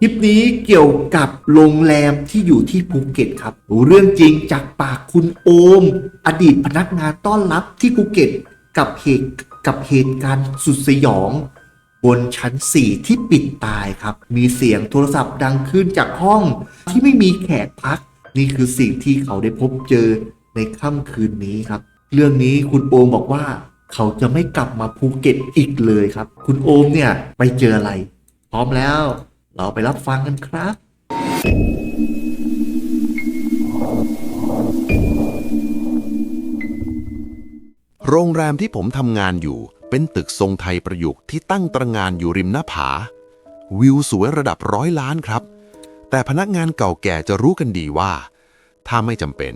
คลิปนี้เกี่ยวกับโรงแรมที่อยู่ที่ภูเก็ตครับ เรื่องจริงจากปากคุณโอม อดีตพนักงานต้อนรับที่ภูเก็ตกับเหตุกับเหตุการณ์สุดสยอง บนชั้น 4 ที่ปิดตายครับ มีเสียงโทรศัพท์ดังขึ้นจากห้องที่ไม่มีแขกพัก นี่คือสิ่งที่เขาได้พบเจอในค่ำคืนนี้ครับ เรื่องนี้คุณโอมบอกว่า เขาจะไม่กลับมาภูเก็ตอีกเลยครับ คุณโอมเนี่ยไปเจออะไร พร้อมแล้ว เราไปรับฟังกันครับ โรงแรมที่ผมทำงานอยู่เป็นตึกทรงไทยประยุกต์ที่ตั้งตระหงานอยู่ริมหน้าผา วิวสวยระดับร้อยล้านครับ แต่พนักงานเก่าแก่จะรู้กันดีว่า ถ้าไม่จำเป็น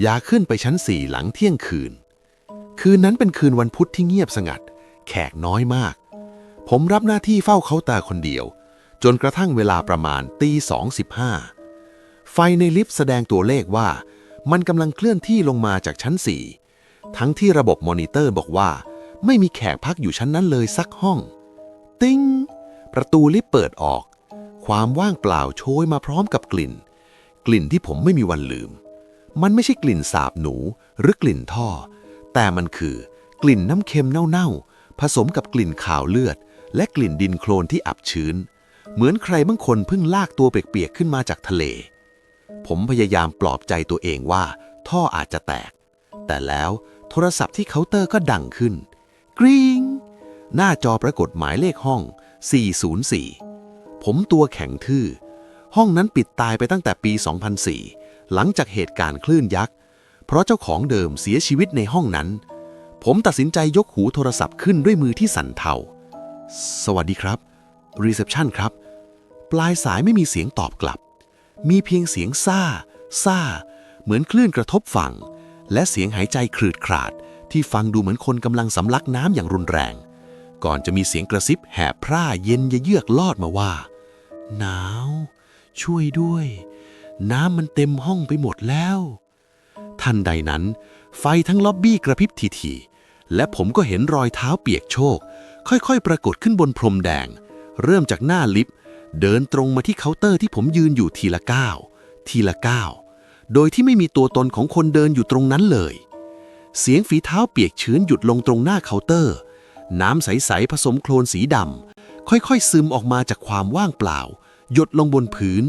อย่าขึ้นไปชั้นสี่หลังเที่ยงคืน คืนนั้นเป็นคืนวันพุธที่เงียบสงัด แขกน้อยมาก ผมรับหน้าที่เฝ้าเคาน์เตาคนเดียว จนกระทั่งเวลาประมาณตีสองสิบห้าไฟในลิฟต์แสดงตัวเลขว่า มันกำลังเคลื่อนที่ลงมาจากชั้นสี่ทั้งที่ระบบมอนิเตอร์บอกว่า ไม่มีแขกพักอยู่ชั้นนั้นเลยสักห้อง ติ้ง ประตูลิฟต์เปิดออก ความว่างเปล่าโชยมาพร้อมกับกลิ่น กลิ่นที่ผมไม่มีวันลืม มันไม่ใช่กลิ่นสาบหนูหรือกลิ่นท่อ แต่มันคือกลิ่นน้ำเค็มเน่าๆผสมกับกลิ่นขาวเลือด และกลิ่นดินโคลนที่อับชื้น เหมือนใครบางคนเพิ่งลากตัวเปียกๆขึ้นมาจากทะเล ผมพยายามปลอบใจตัวเองว่า ท่ออาจจะแตก แต่แล้วโทรศัพท์ที่เคาน์เตอร์ก็ดังขึ้น กริงหน้าจอปรากฏหมายเลขห้อง 404 ผมตัวแข็งทื่อ ห้องนั้นปิดตายไปตั้งแต่ปี 2004 หลังจากเหตุการณ์คลื่นยักษ์ เพราะเจ้าของเดิมเสียชีวิตในห้องนั้น ผมตัดสินใจยกหูโทรศัพท์ขึ้นด้วยมือที่สั่นเทา สวัสดีครับ รีเซพชันครับ ปลายสายไม่มีเสียงตอบกลับ มีเพียงเสียงซ่า ซ่า เหมือนคลื่นกระทบฝั่ง และเสียงหายใจครืดคราด ที่ฟังดูเหมือนคนกำลังสำลักน้ำอย่างรุนแรง ก่อนจะมีเสียงกระซิบแหบพร่าเย็นเยือกลอดมาว่า หนาว ช่วยด้วย น้ำมันเต็มห้องไปหมดแล้ว ทันใดนั้น ไฟทั้งล็อบบี้กระพริบทีๆและผมก็เห็นรอยเท้าเปียกโชก ค่อยๆ ปรากฏขึ้นบนพรมแดง เริ่มจากหน้าลิฟต์เดินตรงมาที่เคาน์เตอร์ที่ผมยืนอยู่ทีละก้าวทีละก้าวโดยที่ไม่มีตัวตนของคนเดินอยู่ตรงนั้นเลย เสียงฝีเท้าเปียกชื้นหยุดลงตรงหน้าเคาน์เตอร์ น้ำใส ๆ ผสมโคลนสีดำค่อย ๆ ซึมออกมาจากความว่างเปล่า หยดลงบนพื้น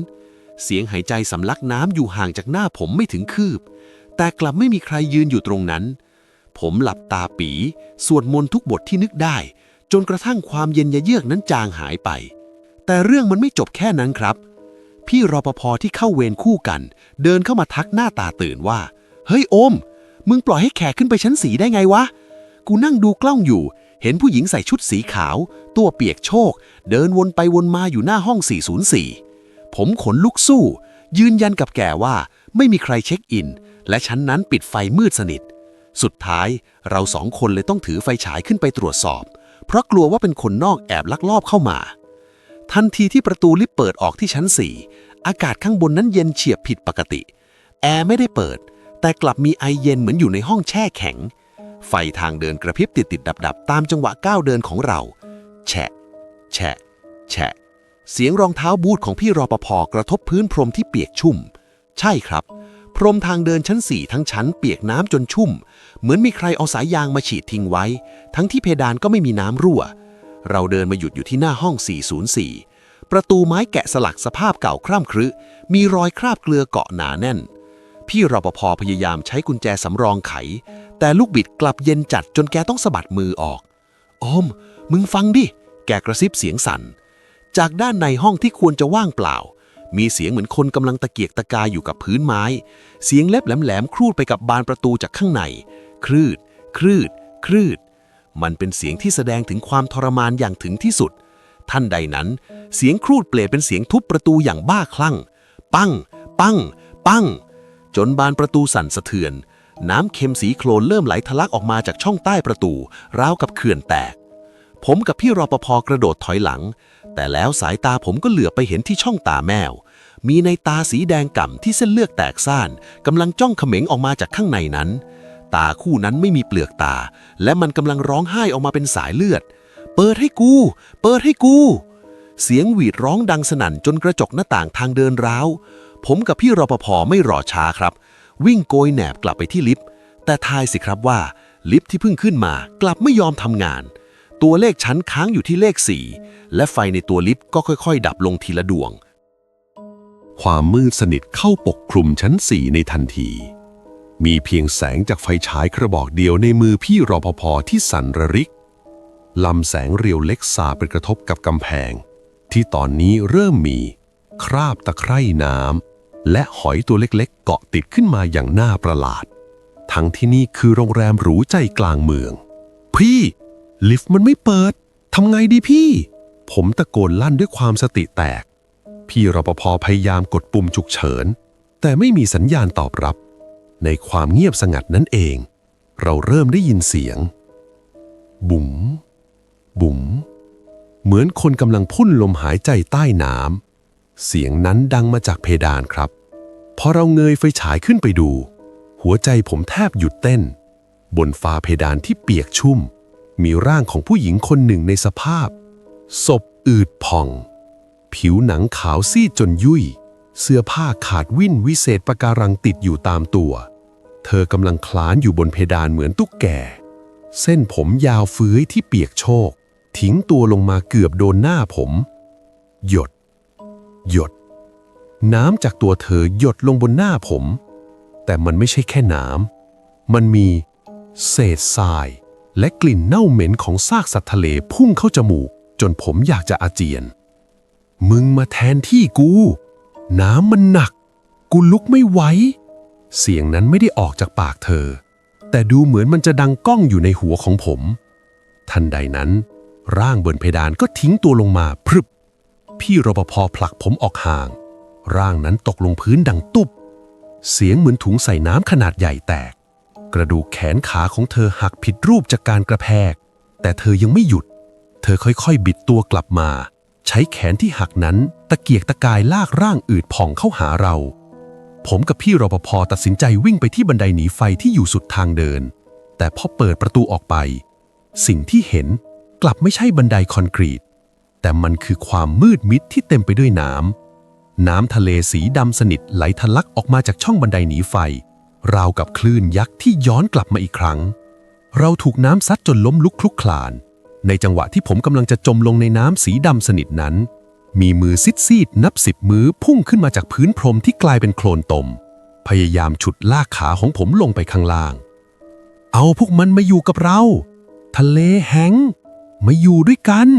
เสียงหายใจสำลักน้ำอยู่ห่างจากหน้าผมไม่ถึงคืบ แต่กลับไม่มีใครยืนอยู่ตรงนั้น ผมหลับตาปี สวดมนต์ทุกบทที่นึกได้ จนกระทั่งความเย็นยะเยือกนั้นจางหายไป แต่เรื่องมันไม่จบแค่นั้นครับ พี่รปภที่เข้าเวรคู่กัน เดินเข้ามาทักหน้าตาตื่นว่า เฮ้ยโอม มึงปล่อยให้แขกขึ้นไปชั้นสีได้ไงวะ กูนั่งดูกล้องอยู่ เห็นผู้หญิงใส่ชุดสีขาว ตัวเปียกโชก เดินวนไปวนมาอยู่หน้าห้อง 404 ผมขนลุกสู้ ยืนยันกับแกว่าไม่มีใครเช็คอิน และชั้นนั้นปิดไฟมืดสนิท สุดท้ายเราสองคนเลยต้องถือไฟฉายขึ้นไปตรวจสอบ เพราะกลัวว่าเป็นคนนอกแอบลักลอบเข้ามา ทันทีที่ประตูลิฟต์เปิดออกที่ชั้น 4 อากาศข้างบนนั้นเย็นเฉียบผิดปกติ แอร์ไม่ได้เปิด แต่กลับมีไอเย็นเหมือนอยู่ในห้องแช่แข็ง ไฟทางเดินกระพริบติดติดดับดับตามจังหวะก้าวเดินของเรา แฉะ แฉะ แฉะ เสียงรองเท้าบูทของพี่รอปภกระทบพื้นพรมที่เปียกชุ่ม ใช่ครับ พรมทางเดินชั้นสี่ทั้งชั้นเปียกน้ำจนชุ่ม เหมือนมีใครเอาสายยางมาฉีดทิ้งไว้ ทั้งที่เพดานก็ไม่มีน้ำรั่ว เราเดินมาหยุดอยู่ที่หน้าห้อง 404 ประตูไม้แกะสลักสภาพเก่าคร่ำครึ มีรอยคราบเกลือเกาะหนาแน่น พี่รปภพยายามใช้กุญแจสำรองไข แต่ลูกบิดกลับเย็นจัดจนแกต้องสะบัดมือออกโอม มึงฟังดิ แกกระซิบเสียงสั่น จากด้านในห้องที่ควรจะว่างเปล่า มีเสียงเหมือนคนกำลังตะเกียกตะกายอยู่กับพื้นไม้ เสียงเล็บแหลมๆครูดไปกับบานประตูจากข้างใน คลืด คลืด คลืด มันเป็นเสียงที่แสดงถึงความทรมานอย่างถึงที่สุด ท่านใดนั้น เสียงครูดเปลี่ยนเป็นเสียงทุบประตูอย่างบ้าคลั่ง ปังปังปังจนบานประตูสั่นสะเทือน น้ำเค็มสีโคลนเริ่มไหลทะลักออกมาจากช่องใต้ประตู ราวกับเขื่อนแตก ผมกับพี่รปภกระโดดถอยหลัง แต่แล้วสายตาผมก็เหลือไปเห็นที่ช่องตาแมวมีในตาสีแดงก่ำที่เส้นเลือดแตกซ่านกำลังจ้องเขม็งออกมาจากข้างในนั้น ตาคู่นั้นไม่มีเปลือกตา และมันกำลังร้องไห้ออกมาเป็นสายเลือด เปิดให้กู เปิดให้กู เสียงหวีดร้องดังสนั่นจนกระจกหน้าต่างทางเดินร้าว ผมกับพี่รปภไม่รอช้าครับ วิ่งโกยแหนบกลับไปที่ลิฟต์แต่ทายสิครับว่า ลิฟต์ที่เพิ่งขึ้นมากลับไม่ยอมทำงาน ตัวเลขชั้นค้างอยู่ที่เลข4และไฟในตัวลิฟต์ก็ค่อย ๆ ดับลงทีละดวง ความมืดสนิทเข้าปกคลุมชั้นสี่ในทันที มีเพียงแสงจากไฟฉายกระบอกเดียวในมือพี่รอปภที่สั่นระริก ลำแสงเรียวเล็กสาไปกระทบกับกำแพง ที่ตอนนี้เริ่มมี คราบตะไคร่น้ำและหอยตัวเล็กๆ เกาะติดขึ้นมาอย่างน่าประหลาด ทั้งที่นี่คือโรงแรมหรูใจกลางเมือง พี่ ลิฟต์มันไม่เปิดทำไงดีพี่ ผมตะโกนลั่นด้วยความสติแตก พี่รปภพยายามกดปุ่มฉุกเฉิน แต่ไม่มีสัญญาณตอบรับ ในความเงียบสงัดนั้นเอง เราเริ่มได้ยินเสียง บุ๋ม บุ๋ม เหมือนคนกำลังพุ่นลมหายใจใต้น้ำเสียงนั้นดังมาจากเพดานครับ พอเราเงยไฟฉายขึ้นไปดู หัวใจผมแทบหยุดเต้น บนฟ้าเพดานที่เปียกชุ่ม มีร่างของผู้หญิงคนหนึ่งในสภาพ ศพอืดผ่อง ผิวหนังขาวซีดจนยุ่ยเสื้อผ้าขาดวิ่นวิเศษปะการังติดอยู่ตามตัว เธอกำลังคลานอยู่บนเพดานเหมือนตุ๊กแก เส้นผมยาวเฟื้อยที่เปียกโชก ทิ้งตัวลงมาเกือบโดนหน้าผม หยด หยด น้ำจากตัวเธอหยดลงบนหน้าผม แต่มันไม่ใช่แค่น้ำ มันมีเศษทราย และกลิ่นเน่าเหม็นของซากสัตว์ทะเลพุ่งเข้าจมูก จนผมอยากจะอาเจียน มึงมาแทนที่กู น้ำมันหนัก กูลุกไม่ไหว เสียงนั้นไม่ได้ออกจากปากเธอ แต่ดูเหมือนมันจะดังก้องอยู่ในหัวของผม ทันใดนั้น ร่างบนเพดานก็ทิ้งตัวลงมาพรึบ พี่รปภผลักผมออกห่าง ร่างนั้นตกลงพื้นดังตุบ เสียงเหมือนถุงใส่น้ำขนาดใหญ่แตก กระดูกแขนขาของเธอหักผิดรูปจากการกระแทกแต่เธอยังไม่หยุด เธอค่อยๆ บิดตัวกลับมา ใช้แขนที่หักนั้นตะเกียกตะกายลากร่างอืดผ่องเข้าหาเรา ผมกับพี่รปภตัดสินใจวิ่งไปที่บันไดหนีไฟที่อยู่สุดทางเดิน แต่พอเปิดประตูออกไป สิ่งที่เห็นกลับไม่ใช่บันไดคอนกรีต แต่มันคือความมืดมิดที่เต็มไปด้วยน้ำ น้ำทะเลสีดำสนิทไหลทะลักออกมาจากช่องบันไดหนีไฟ ราวกับคลื่นยักษ์ที่ย้อนกลับมาอีกครั้ง เราถูกน้ำซัดจนล้มลุกคลุกคลาน ในจังหวะที่ผมกำลังจะจมลงในน้ำสีดำสนิทนั้น มีมือซิดซีดนับสิบมือพุ่งขึ้นมาจากพื้นพรมที่กลายเป็นโคลนตม พยายามฉุดลากขาของผมลงไปข้างล่าง เอาพวกมันมาอยู่กับเรา ทะเลแห้งมาอยู่ด้วยกัน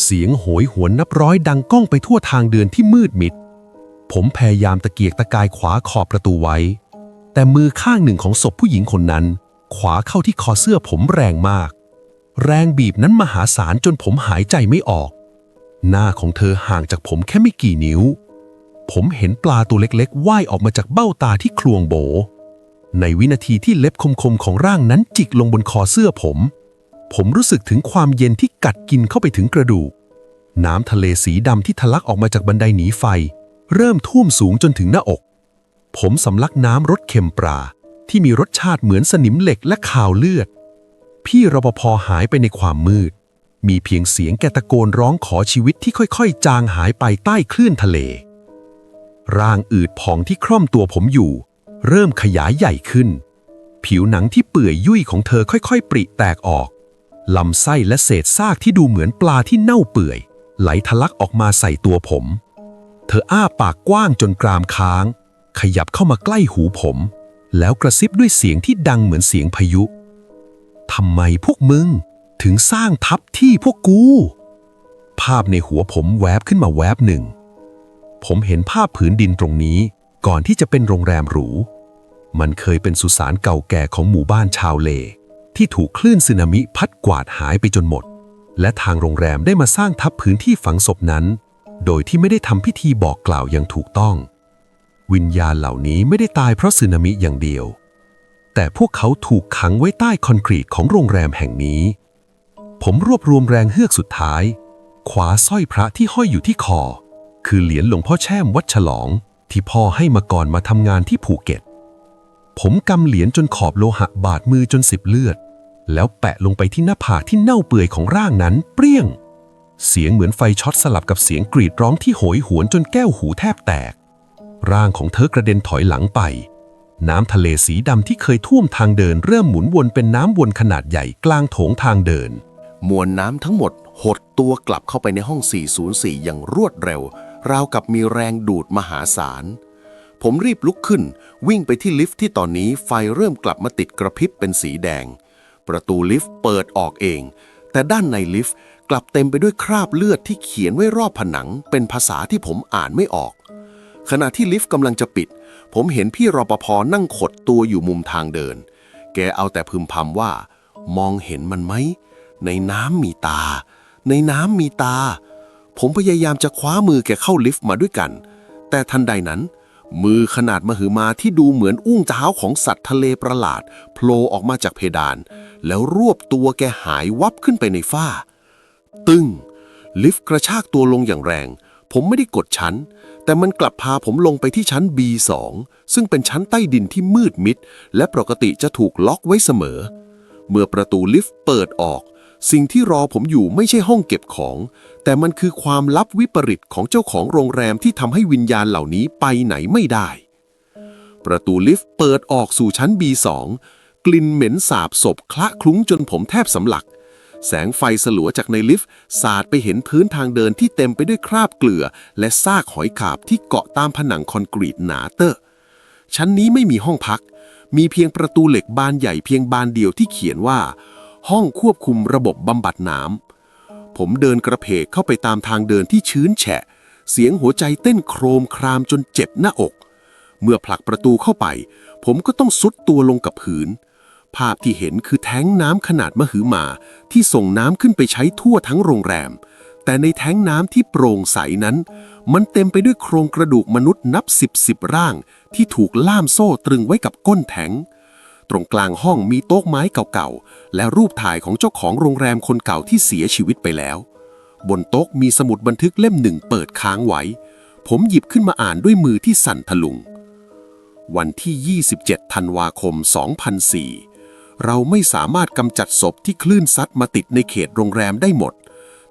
เสียงโหยหวนนับร้อยดังก้องไปทั่วทางเดินที่มืดมิด ผมพยายามตะเกียกตะกายขวาขอบประตูไว้ แต่มือข้างหนึ่งของศพผู้หญิงคนนั้น ขวาเข้าที่คอเสื้อผมแรงมาก แรงบีบนั้นมหาศาลจนผมหายใจไม่ออก หน้าของเธอห่างจากผมแค่ไม่กี่นิ้ว ผมเห็นปลาตัวเล็กๆว่ายออกมาจากเบ้าตาที่คลวงโบ ในวินาทีที่เล็บคมๆของร่างนั้นจิกลงบนคอเสื้อผม ผมรู้สึกถึงความเย็นที่กัดกินเข้าไปถึงกระดูก น้ำทะเลสีดำที่ทะลักออกมาจากบันไดหนีไฟ เริ่มท่วมสูงจนถึงหน้าอก ผมสำลักน้ำรสเค็มปลาที่มีรสชาติเหมือนสนิมเหล็กและข่าวเลือด พี่รปภหายไปในความมืด มีเพียงเสียงแกตะโกนร้องขอชีวิตที่ค่อยๆ จางหายไปใต้คลื่นทะเล ร่างอืดผ่องที่คร่อมตัวผมอยู่ เริ่มขยายใหญ่ขึ้น ผิวหนังที่เปื่อยยุ่ยของเธอค่อยๆ ปริแตกออก ลำไส้และเศษซากที่ดูเหมือนปลาที่เน่าเปื่อย ไหลทะลักออกมาใส่ตัวผม เธออ้าปากกว้างจนกรามค้าง ขยับเข้ามาใกล้หูผม แล้วกระซิบด้วยเสียงที่ดังเหมือนเสียงพายุทำไมพวกมึง ถึงสร้างทับที่พวกกู ภาพในหัวผมแวบขึ้นมาแวบหนึ่ง ผมเห็นภาพผืนดินตรงนี้ก่อนที่จะเป็นโรงแรมหรู มันเคยเป็นสุสานเก่าแก่ของหมู่บ้านชาวเล ที่ถูกคลื่นสึนามิพัดกวาดหายไปจนหมด และทางโรงแรมได้มาสร้างทับพื้นที่ฝังศพนั้น โดยที่ไม่ได้ทำพิธีบอกกล่าวอย่างถูกต้อง วิญญาณเหล่านี้ไม่ได้ตายเพราะสึนามิอย่างเดียว แต่พวกเขาถูกขังไว้ใต้คอนกรีตของโรงแรมแห่งนี้ ผมรวบรวมแรงเฮือกสุดท้าย ขวาสร้อยพระที่ห้อยอยู่ที่คอ คือเหรียญหลวงพ่อแช่มวัดฉลอง ที่พ่อให้มาก่อนมาทำงานที่ภูเก็ต ผมกำเหรียญจนขอบโลหะบาดมือจนสิบเลือด แล้วแปะลงไปที่หน้าผากที่เน่าเปื่อยของร่างนั้นเปรี้ยง เสียงเหมือนไฟช็อตสลับกับเสียงกรีดร้องที่โหยหวนจนแก้วหูแทบแตก ร่างของเธอกระเด็นถอยหลังไปน้ำทะเลสีดำที่เคยท่วมทางเดินเริ่มหมุนวนเป็นน้ำวนขนาดใหญ่กลางโถงทางเดิน มวลน้ำทั้งหมดหดตัวกลับเข้าไปในห้อง 404 อย่างรวดเร็ว ราวกับมีแรงดูดมหาศาล ผมรีบลุกขึ้น วิ่งไปที่ลิฟต์ที่ตอนนี้ไฟเริ่มกลับมาติดกระพริบเป็นสีแดง ประตูลิฟต์เปิดออกเอง แต่ด้านในลิฟต์กลับเต็มไปด้วยคราบเลือดที่เขียนไว้รอบผนัง เป็นภาษาที่ผมอ่านไม่ออก ขณะที่ลิฟต์กำลังจะปิด ผมเห็นพี่รปภนั่งขดตัวอยู่มุมทางเดิน แกเอาแต่พึมพำว่า มองเห็นมันไหม ในน้ำมีตา ในน้ำมีตา ผมพยายามจะคว้ามือแกเข้าลิฟต์มาด้วยกัน แต่ทันใดนั้น มือขนาดมหึมาที่ดูเหมือนอุ้งเท้าของสัตว์ทะเลประหลาดโผล่ออกมาจากเพดาน แล้วรวบตัวแกหายวับขึ้นไปในฝ้า ตึงลิฟต์กระชากตัวลงอย่างแรง ผมไม่ได้กดชั้น แต่มันกลับพาผมลงไปที่ชั้น B2 ซึ่งเป็นชั้นใต้ดินที่มืดมิด และปกติจะถูกล็อกไว้เสมอ เมื่อประตูลิฟต์เปิดออก สิ่งที่รอผมอยู่ไม่ใช่ห้องเก็บของ แต่มันคือความลับวิปริตของเจ้าของโรงแรมที่ทำให้วิญญาณเหล่านี้ไปไหนไม่ได้ ประตูลิฟต์เปิดออกสู่ชั้น B2 กลิ่นเหม็นสาบศพคละคลุ้งจนผมแทบสำลัก แสงไฟสลัวจากในลิฟต์สาดไปเห็นพื้นทางเดินที่เต็มไปด้วยคราบเกลือ และซากหอยขาบที่เกาะตามผนังคอนกรีตหนาเตอะชั้นนี้ไม่มีห้องพัก มีเพียงประตูเหล็กบานใหญ่เพียงบานเดียวที่เขียนว่า ห้องควบคุมระบบบำบัดน้ำผมเดินกระเพกเข้าไปตามทางเดินที่ชื้นแฉะ เสียงหัวใจเต้นโครมครามจนเจ็บหน้าอก เมื่อผลักประตูเข้าไป ผมก็ต้องซุดตัวลงกับพื้นภาพที่เห็นคือแท้งน้ำขนาดมหึมาที่ส่งน้ำขึ้นไปใช้ทั่วทั้งโรงแรม แต่ในแท้งน้ำที่โปร่งใสนั้น มันเต็มไปด้วยโครงกระดูกมนุษย์นับสิบสิบร่าง ที่ถูกล่ามโซ่ตรึงไว้กับก้นแท้ง ตรงกลางห้องมีโต๊ะไม้เก่าๆ และรูปถ่ายของเจ้าของโรงแรมคนเก่าที่เสียชีวิตไปแล้ว บนโต๊ะมีสมุดบันทึกเล่มหนึ่งเปิดค้างไว้ ผมหยิบขึ้นมาอ่านด้วยมือที่สั่นทะลุง วันที่ 27 ธันวาคม 2004 เราไม่สามารถกำจัดศพที่คลื่นซัดมาติดในเขตโรงแรมได้หมด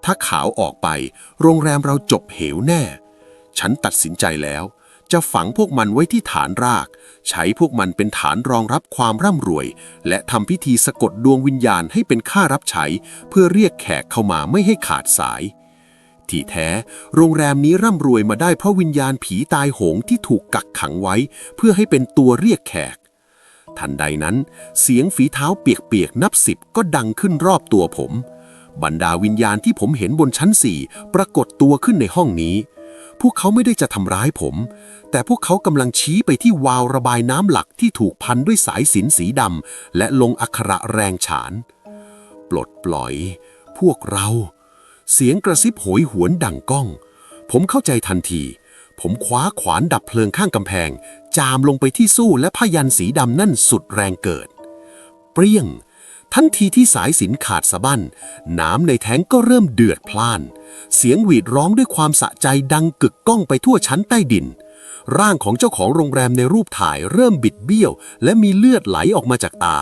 ถ้าขาวออกไป โรงแรมเราจบเหวแน่ ฉันตัดสินใจแล้ว จะฝังพวกมันไว้ที่ฐานราก ใช้พวกมันเป็นฐานรองรับความร่ำรวย และทำพิธีสะกดดวงวิญญาณให้เป็นค่ารับใช้ เพื่อเรียกแขกเข้ามาไม่ให้ขาดสาย ที่แท้ โรงแรมนี้ร่ำรวยมาได้เพราะวิญญาณผีตายโหงที่ถูกกักขังไว้ เพื่อให้เป็นตัวเรียกแขก ทันใดนั้น เสียงฝีเท้าเปียกๆนับสิบก็ดังขึ้นรอบตัวผม บรรดาวิญญาณที่ผมเห็นบนชั้นสี่ปรากฏตัวขึ้นในห้องนี้ พวกเขาไม่ได้จะทำร้ายผม แต่พวกเขากำลังชี้ไปที่วาล์วระบายน้ำหลักที่ถูกพันด้วยสายสินสีดำและลงอักขระแรงฉาน ปลดปล่อย พวกเรา เสียงกระซิบโหยหวนดังก้อง ผมเข้าใจทันที ผมคว้าขวานดับเพลิงข้างกำแพง จามลงไปที่สู้และพยันสีดำนั่นสุดแรงเกิด เปรี้ยง ทันทีที่สายสินขาดสะบั้นน้ำในแท้งก็เริ่มเดือดพล่าน เสียงหวีดร้องด้วยความสะใจดังกึกก้องไปทั่วชั้นใต้ดิน ร่างของเจ้าของโรงแรมในรูปถ่ายเริ่มบิดเบี้ยว และมีเลือดไหลออกมาจากตา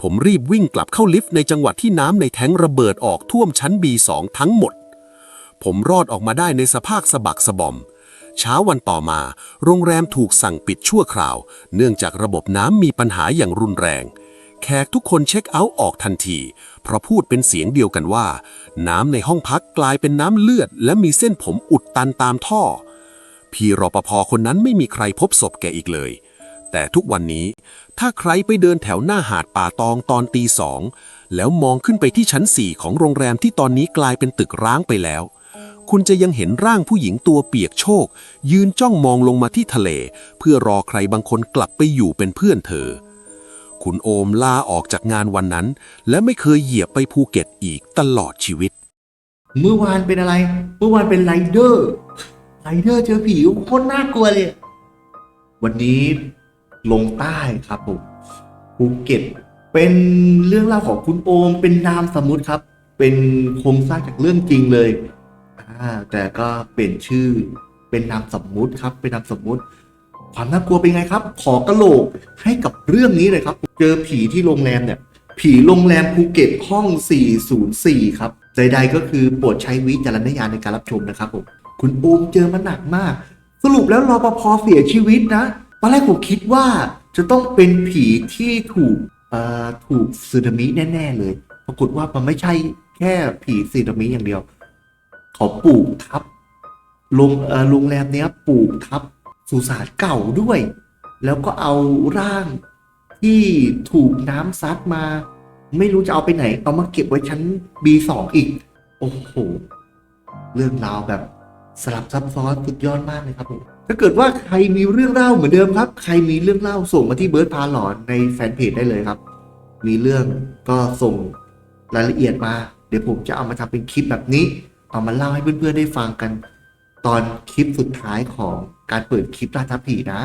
ผมรีบวิ่งกลับเข้าลิฟต์ในจังหวะที่น้ำในแท้งระเบิดออกท่วมชั้น B2 ทั้งหมด ผมรอดออกมาได้ในสภาพสะบักสะบอมเช้าวันต่อมา โรงแรมถูกสั่งปิดชั่วคราว เนื่องจากระบบน้ำมีปัญหาอย่างรุนแรง แขกทุกคนเช็คเอาท์ออกทันที เพราะพูดเป็นเสียงเดียวกันว่า น้ำในห้องพักกลายเป็นน้ำเลือด และมีเส้นผมอุดตันตามท่อ พี่รปภคนนั้นไม่มีใครพบศพแกอีกเลย แต่ทุกวันนี้ ถ้าใครไปเดินแถวหน้าหาดป่าตองตอนตีสอง แล้วมองขึ้นไปที่ชั้นสี่ของโรงแรมที่ตอนนี้กลายเป็นตึกร้างไปแล้ว คุณจะยังเห็นร่างผู้หญิงตัวเปียกโชก ยืนจ้องมองลงมาที่ทะเล เพื่อรอใครบางคนกลับไปอยู่เป็นเพื่อนเธอ คุณโอมลาออกจากงานวันนั้น และไม่เคยเหยียบไปภูเก็ตอีกตลอดชีวิต เมื่อวานเป็นอะไร เมื่อวานเป็นไรเดอร์ไรเดอร์เจอผีโคตรน่ากลัวเลย วันนี้ลงใต้ครับผมภูเก็ต เป็นเรื่องเล่าของคุณโอม เป็นนามสมมุติครับ เป็นโครงสร้างจากเรื่องจริงเลย อ่า แต่ก็เปลี่ยนชื่อเป็นนามสมมุติครับ เป็นนามสมมุติ ความน่ากลัวเป็นไงครับ ขอกระโหลกให้กับเรื่องนี้เลยครับ เจอผีที่โรงแรมเนี่ย ผีโรงแรมภูเก็ตห้อง 404 ครับ ใดๆก็คือโปรดใช้วิจารณญาณในการรับชมนะครับผมคุณโอมเจอมันหนักมาก สรุปแล้วรอปภเสียชีวิตนะตอนแรกผมคิดว่าจะต้องเป็นผีที่ถูกเอ่อถูกสึนามิแน่ ๆ เลย ปรากฏว่ามันไม่ใช่แค่ผีสึนามิอย่างเดียว เขาปลูกทับโรงโรงแรมเนี้ยปลูกทับ สุสานเก่าด้วย แล้วก็เอาร่างที่ถูกน้ำซัดมา ไม่รู้จะเอาไปไหน เอามาเก็บไว้ชั้น B2 อีก โอ้โห เรื่องราวแบบสลับซับซ้อนสุดยอดมากเลยครับผมถ้าเกิดว่าใครมีเรื่องเล่าเหมือนเดิมครับ ใครมีเรื่องเล่าส่งมาที่เบิร์ดพาหลอนในแฟนเพจได้เลยครับ มีเรื่องก็ส่งรายละเอียดมา เดี๋ยวผมจะเอามาทำเป็นคลิปแบบนี้ เอามาเล่าให้เพื่อนๆได้ฟังกัน ตอนคลิปสุดท้ายของการเปิดคลิปราชาผีนะ